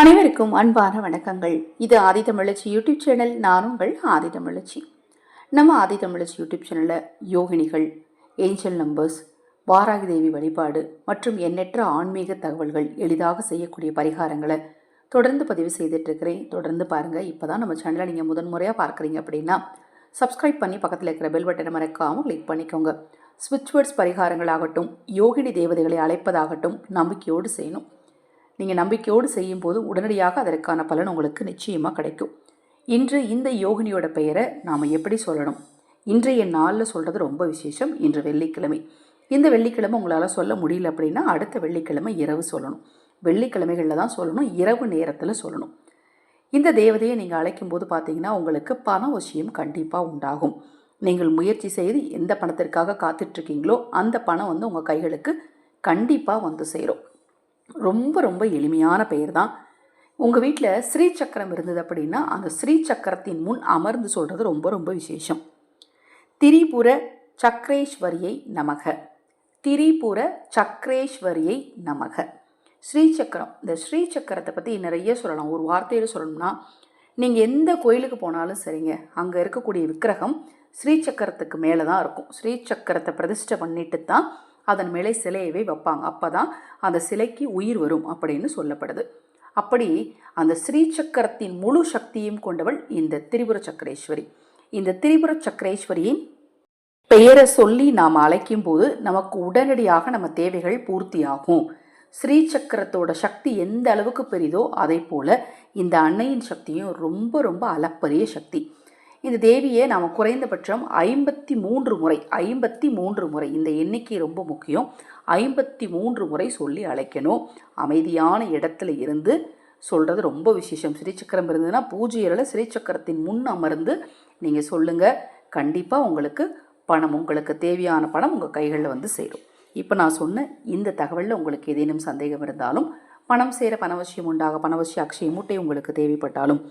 அனைவருக்கும் அன்பான வணக்கங்கள். இது ஆதி தமிழச்சி யூடியூப் சேனல். நான் உங்கள் ஆதி தமிழச்சி. நம்ம ஆதி தமிழச்சி யூடியூப் சேனலில் யோகினிகள் ஏஞ்சல் நம்பர்ஸ் வாராகி தேவி வழிபாடு மற்றும் எண்ணற்ற ஆன்மீக தகவல்கள் எளிதாக செய்யக்கூடிய பரிகாரங்களை தொடர்ந்து பதிவு செய்துட்ருக்கிறேன் தொடர்ந்து பாருங்கள் இப்போ தான் நம்ம சேனலை நீங்கள் முதன்முறையாக பார்க்குறீங்க அப்படின்னா சப்ஸ்கிரைப் பண்ணி பக்கத்தில் இருக்கிற பெல் பட்டனை மறக்காமல் கிளிக் பண்ணிக்கோங்க. ஸ்விட்ச் பரிகாரங்களாகட்டும் யோகினி தேவதைகளை அழைப்பதாகட்டும் நம்பிக்கையோடு செய்யணும். நீங்கள் நம்பிக்கையோடு செய்யும்போது உடனடியாக அதற்கான பலன் உங்களுக்கு நிச்சயமாக கிடைக்கும். இன்று இந்த யோகினியோட பெயரை நாம் எப்படி சொல்லணும்? இன்றைய நாளில் சொல்கிறது ரொம்ப விசேஷம். இன்று வெள்ளிக்கிழமை. இந்த வெள்ளிக்கிழமை உங்களால் சொல்ல முடியல அப்படின்னா அடுத்த வெள்ளிக்கிழமை இரவு சொல்லணும். வெள்ளிக்கிழமைகளில் தான் சொல்லணும். இரவு நேரத்தில் சொல்லணும். இந்த தேவதையை நீங்கள் அழைக்கும்போது பார்த்தீங்கன்னா உங்களுக்கு பண விஷயம் கண்டிப்பாக உண்டாகும். நீங்கள் முயற்சி செய்து எந்த பணத்திற்காக காத்துட்ருக்கீங்களோ அந்த பணம் வந்து உங்கள் கைகளுக்கு கண்டிப்பாக வந்து சேரும். ரொம்ப ரொம்ப எளிமையான பெயர் தான் உங்கள் வீட்டில் ஸ்ரீ சக்கரம் இருந்தது அப்படின்னா அந்த ஸ்ரீ சக்கரத்தின் முன் அமர்ந்து சொல்கிறது ரொம்ப ரொம்ப விசேஷம். திரிபுர சக்கரேஸ்வரியை நமக. திரிபுர சக்கரேஸ்வரியை நமக. ஸ்ரீ சக்கரம் இந்த ஸ்ரீ சக்கரத்தை பற்றி நிறைய சொல்லலாம். ஒரு வார்த்தையில் சொல்லணும்னா நீங்கள் எந்த கோயிலுக்கு போனாலும் சரிங்க. அங்கே இருக்கக்கூடிய விக்கிரகம் ஸ்ரீசக்கரத்துக்கு மேலே தான் இருக்கும். ஸ்ரீ சக்கரத்தை பிரதிஷ்டை பண்ணிட்டு தான் அதன் மேலே சிலையவே வைப்பாங்க. அப்போ தான் அந்த சிலைக்கு உயிர் வரும் அப்படின்னு சொல்லப்படுது. அப்படி அந்த ஸ்ரீ சக்கரத்தின் முழு சக்தியும் கொண்டவள் இந்த திரிபுர சக்கரேஸ்வரி. இந்த திரிபுர சக்கரேஸ்வரியின் பெயரை சொல்லி நாம் அழைக்கும் போது நமக்கு உடனடியாக நம்ம தேவைகள் பூர்த்தியாகும். ஸ்ரீ சக்கரத்தோட சக்தி எந்த அளவுக்கு பெரிதோ அதே போல் இந்த அன்னையின் சக்தியும் ரொம்ப ரொம்ப அளப்பரிய சக்தி. இந்த தேவியை நாம் குறைந்தபட்சம் ஐம்பத்தி மூன்று முறை ஐம்பத்தி மூன்று முறை இந்த எண்ணிக்கை ரொம்ப முக்கியம். ஐம்பத்தி மூன்று முறை சொல்லி அழைக்கணும். அமைதியான இடத்துல இருந்து சொல்கிறது ரொம்ப விசேஷம். ஸ்ரீசக்கரம் இருந்ததுன்னா பூஜையில் ஸ்ரீசக்கரத்தின் முன் அமர்ந்து நீங்கள் சொல்லுங்கள் கண்டிப்பாக உங்களுக்கு பணம் உங்களுக்கு தேவையான பணம் உங்கள் கைகளில் வந்து சேரும். இப்போ நான் சொன்ன இந்த தகவலில் உங்களுக்கு ஏதேனும் சந்தேகம் இருந்தாலும் பணம் சேர பணவசியம் உண்டாக பணவசிய அக்ஷய மூட்டை உங்களுக்கு தேவைப்பட்டாலும்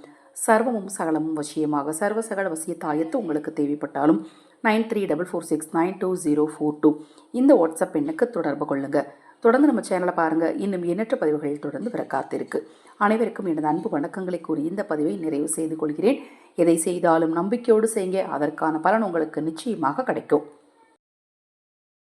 சர்வமும் சகலமும் வசியமாக. சர்வ சகல வசிய தாயத்து உங்களுக்கு தேவைப்பட்டாலும் nine three double four six nine two zero four two. இந்த வாட்ஸ்அப் எண்ணுக்கு தொடர்பு கொள்ளுங்கள் தொடர்ந்து நம்ம சேனலை பாருங்கள் இன்னும் எண்ணற்ற பதிவுகளில் தொடர்ந்து வர காத்திருக்கு. அனைவருக்கும் எனது அன்பு வணக்கங்களை கூறி இந்த பதிவை நிறைவு செய்து கொள்கிறேன். எதை செய்தாலும் நம்பிக்கையோடு செய்யுங்க. அதற்கான பலன் உங்களுக்கு நிச்சயமாக கிடைக்கும்.